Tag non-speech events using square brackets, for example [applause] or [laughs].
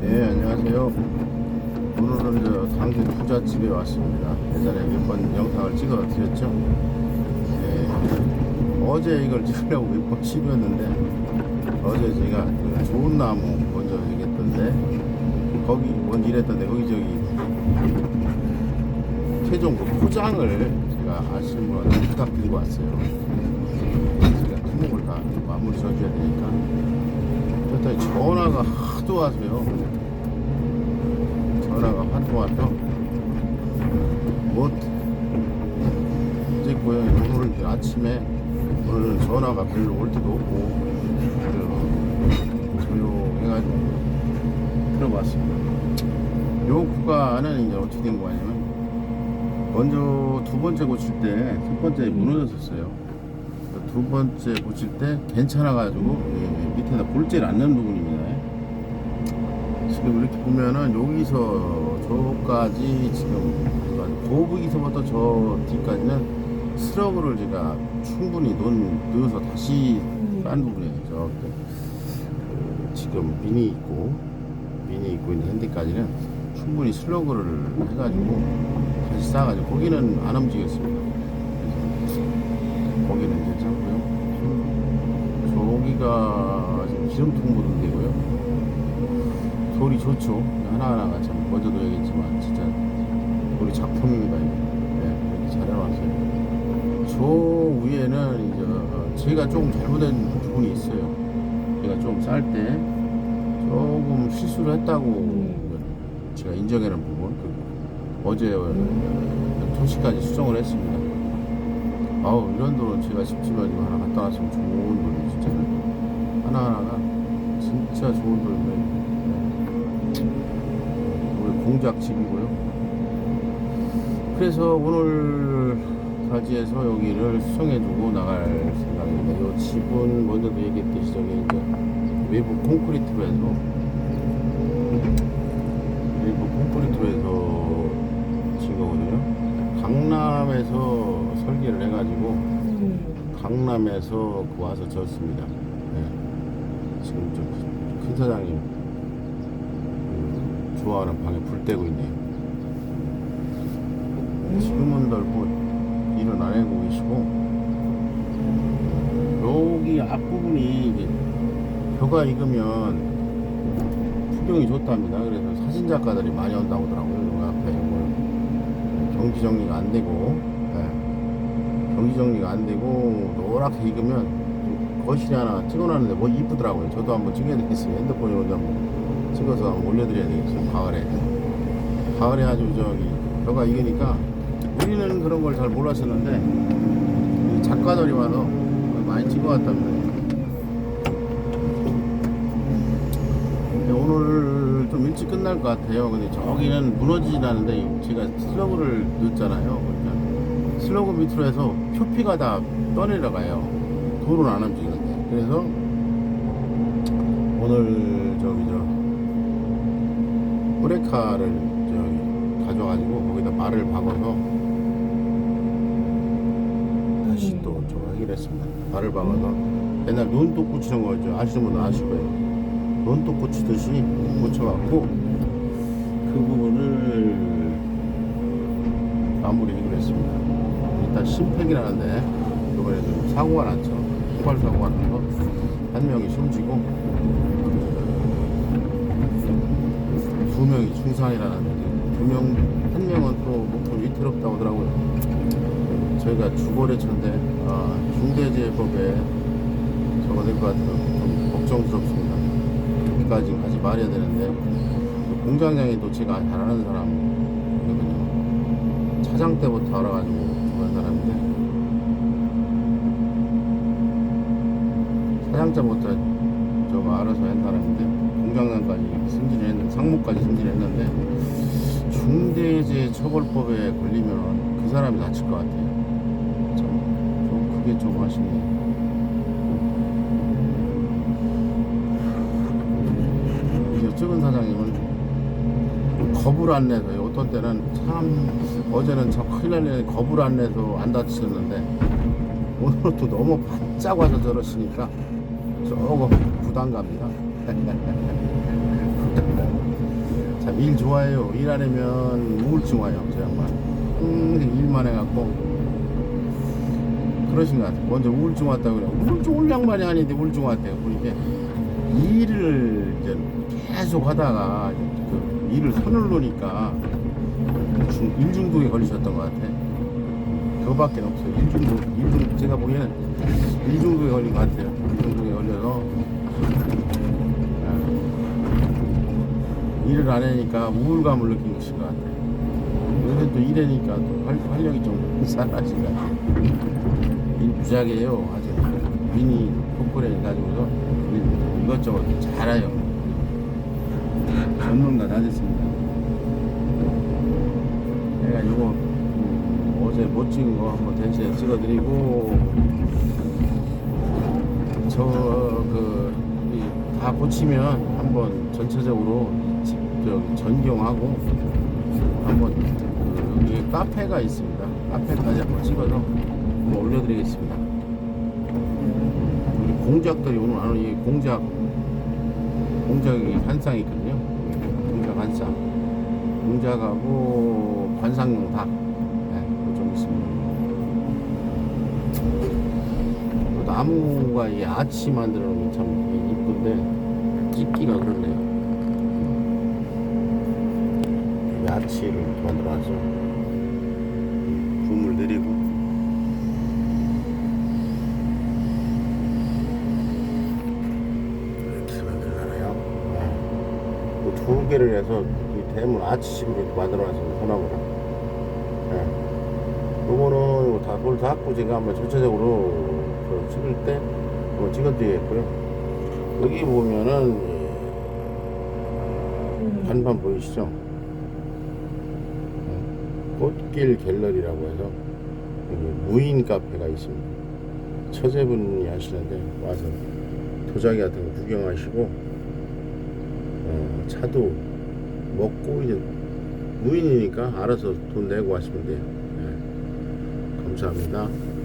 네, 안녕하세요. 오늘은 저 당구 부잣집에 왔습니다. 예전에 몇 번 영상을 찍어 드렸죠. 네, 어제 이걸 찍으려고 몇 번 시도했는데 어제 제가 그 좋은 나무 먼저 얘기했던데 거기 먼저 이랬던데 거기 저기 최종 그 포장을 제가 아시는 분한테 부탁드리고 왔어요. 제가 품목을 다 마무리 져줘야 되니까 그랬더니 전화가 와서요. 전화가 와서 못 찍고요. 오늘 이제 아침에 오늘은 전화가 별로 올 때도 없고 그 조용해가지고 들어봤습니다. 요 구간은 이제 어떻게 된 거냐면 먼저 두 번째 고칠 때 첫 번째 무너졌었어요. 두 번째 고칠 때 괜찮아가지고 예, 밑에다 볼재를 안 넣는 부분입니다. 지금 이렇게 보면은 여기서 저까지 지금 고부기서부터 저 뒤까지는 스러그를 제가 충분히 논, 넣어서 다시 딴 부분에 저 그, 지금 미니 있고 미니 있고 있는 핸디까지는 충분히 슬러그를 해가지고 다시 쌓아가지고 거기는 안 움직였습니다. 거기는 괜찮고요. 저기가 지금 기름통 묻은데 돌이 좋죠. 하나하나가 참 먼저도 얘기했지만 진짜 우리 작품입니다. 네, 이렇게 잘 해놨어요. 저 위에는 이제 어, 제가 조금 잘못된 부분이 있어요. 제가 좀 쌀 때 조금 실수를 했다고 제가 인정하는 부분 그 어제 토시까지 수정을 했습니다. 아우 이런 돌은 제가 집집에 좀 하나 갖다 놨으면 좋은 돌이 진짜 하나하나가 진짜 좋은 돌이에요. 우리 공작 집이고요. 그래서 오늘 가지에서 여기를 수정해주고 나갈 생각입니다. 이 집은 먼저도 얘기했듯이 저기 이제 외부 콘크리트로 해서 외부 콘크리트로 해서 지은 거거든요. 강남에서 설계를 해가지고 강남에서 그 와서 졌습니다. 네. 지금 좀 큰 사장님 그 좋아하는 방에 불 떼고 있네요. 지금은 넓고 일은 안 해고 계시고 여기 앞부분이 벼가 익으면 풍경이 좋답니다. 그래서 사진 작가들이 많이 온다고 하더라고요. 여기 앞에 이걸 경기 정리가 안 되고 네. 경기 정리가 안 되고 노랗게 익으면 거실에 하나 찍어놨는데 뭐 이쁘더라고요. 저도 한번 찍어야 되겠어요. 먼저 한번 찍어서 올려드려야 되겠어요. 가을에. 가을에 아주 저기 벼가 익으니까 우리는 그런 걸 잘 몰랐었는데 이 작가들이 와서 많이 찍어왔답니다. 오늘 좀 일찍 끝날 것 같아요. 근데 저기는 무너지진 않는데 제가 슬러그를 넣었잖아요. 그러니까 슬러그 밑으로 해서 표피가 다 떠내려가요. 돌은 안 움직이는데. 그래서 오늘 저기 저 브레카를 저기 가져가지고 거기다 말을 박아서 다시 또좀 하기로 했습니다. 발을 박아서 옛날 논독 고치는 거죠. 아시는 분은 아실 거예요. 논독 고치듯이 고쳐갖고 그 부분을 마무리하기로 했습니다. 일단 심팩이라는데 이번에 좀 사고가 났죠. 폭발 사고가 나서 한 명이 숨지고 두 명이 중상이라는데 두 명, 한 명은 또 목숨 위태롭다고 하더라고요. 저희가 주거래처인데 아, 중대재해법에 될것 같아서 좀 걱정스럽습니다. 여기까지 가지 말아야 되는데 그 공장장이 또 제가 잘 아는 사람이거든요. 차장 때부터 알아가지고 그런 사람인데 사장자부터 저거 알아서 한 사람인데 공장장까지 승진을 했는데 상무까지 승진을 했는데 중대재해처벌법에 걸리면 그 사람이 다칠 것 같아요. 좀, 좀 그게 좀 아쉽네요. 찍은 사장님은 겁을 안 내서 어떤 때는 참 어제는 참 큰일 날 일에 겁을 안 내서 안 다치셨는데 오늘은 또 너무 바짝 와서 저러시니까 조금 부담 갑니다. 가요. 일 좋아해요. 일 안 하면 우울증 와요. 저 양반. 항상 일만 해갖고. 그러신 것 같아요. 먼저 우울증 왔다고 그래요. 우울증 올 양반이 아닌데 우울증 왔대요. 보니까 일을 이제 계속 하다가 그 일을 손을 놓으니까 중- 일중독에 걸리셨던 것 같아. 그거밖에 없어요. 일중독, 일중 제가 보기에는 일중독에 걸린 것 같아요. 일중독에 걸려서 아, 일을 안 하니까 우울감을 느낀 것인 것 같아요. 요새 또 일하니까 또 활, 활력이 좀 [laughs] 살아나신 것 같아요. 일 부작해요. 아주 미니 포크레인 가지고서 일 이것저것 잘해요. 전문가 다 됐습니다. 내가 이거 음, 어제 못 찍은 거 한번 대신에 찍어드리고 저그 다 고치면 한번 전체적으로 지- 저기 전경하고 한번 그 여기 카페가 있습니다. 카페까지 한번 찍어서 한번 올려드리겠습니다. 우리 공작들이 오늘 안 오니 이 공작 공작이 한 쌍이 있거든요. 공작 한 쌍. 공작하고 관상용 닭. 나무가 이 아치 만들어 놓으면 참 이쁜데 찍기가 그렇네요. 이 아치를 만들어 놨죠. 붐을 내리고. 네. 그두 개를 해서 이 대문 아치식으로 이렇게 만들어놨습니다. 소나무를. 네. 요거는 다볼 닫고 제가 한번 전체적으로 그 찍을 때 한번 찍어드리겠고요. 여기 보면은 예, 간판 보이시죠? 네. 꽃길 갤러리라고 해서 여기 무인 카페가 있습니다. 처제분이 하시는데 와서 도자기 같은 거 구경하시고 어, 차도 먹고 이제 무인이니까 알아서 돈 내고 하시면 돼요. 네. 감사합니다.